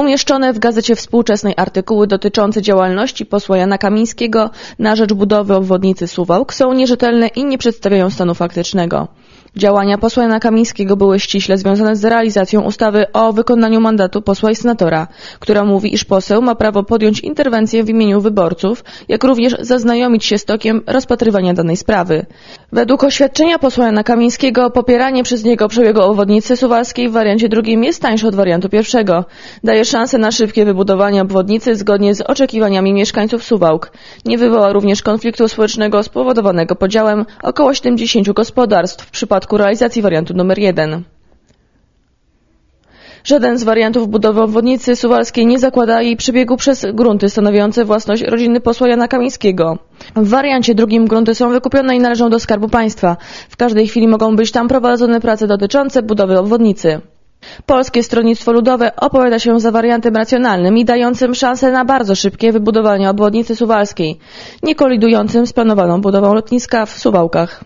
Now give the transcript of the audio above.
Umieszczone w gazecie współczesnej artykuły dotyczące działalności posła Jana Kamińskiego na rzecz budowy obwodnicy Suwałk są nierzetelne i nie przedstawiają stanu faktycznego. Działania posła Jana Kamińskiego były ściśle związane z realizacją ustawy o wykonaniu mandatu posła i senatora, która mówi, iż poseł ma prawo podjąć interwencję w imieniu wyborców, jak również zaznajomić się z tokiem rozpatrywania danej sprawy. Według oświadczenia posła Jana Kamińskiego popieranie przez niego przebiegu obwodnicy suwalskiej w wariancie drugim jest tańsze od wariantu pierwszego. Daje szansę na szybkie wybudowanie obwodnicy zgodnie z oczekiwaniami mieszkańców Suwałk. Nie wywoła również konfliktu społecznego spowodowanego podziałem około 70 gospodarstw w przypadku przypadku realizacji wariantu numer 1. Żaden z wariantów budowy obwodnicy suwalskiej nie zakłada jej przebiegu przez grunty stanowiące własność rodziny posła Jana Kamińskiego. W wariancie drugim grunty są wykupione i należą do Skarbu Państwa. W każdej chwili mogą być tam prowadzone prace dotyczące budowy obwodnicy. Polskie Stronnictwo Ludowe opowiada się za wariantem racjonalnym i dającym szansę na bardzo szybkie wybudowanie obwodnicy suwalskiej, nie kolidującym z planowaną budową lotniska w Suwałkach.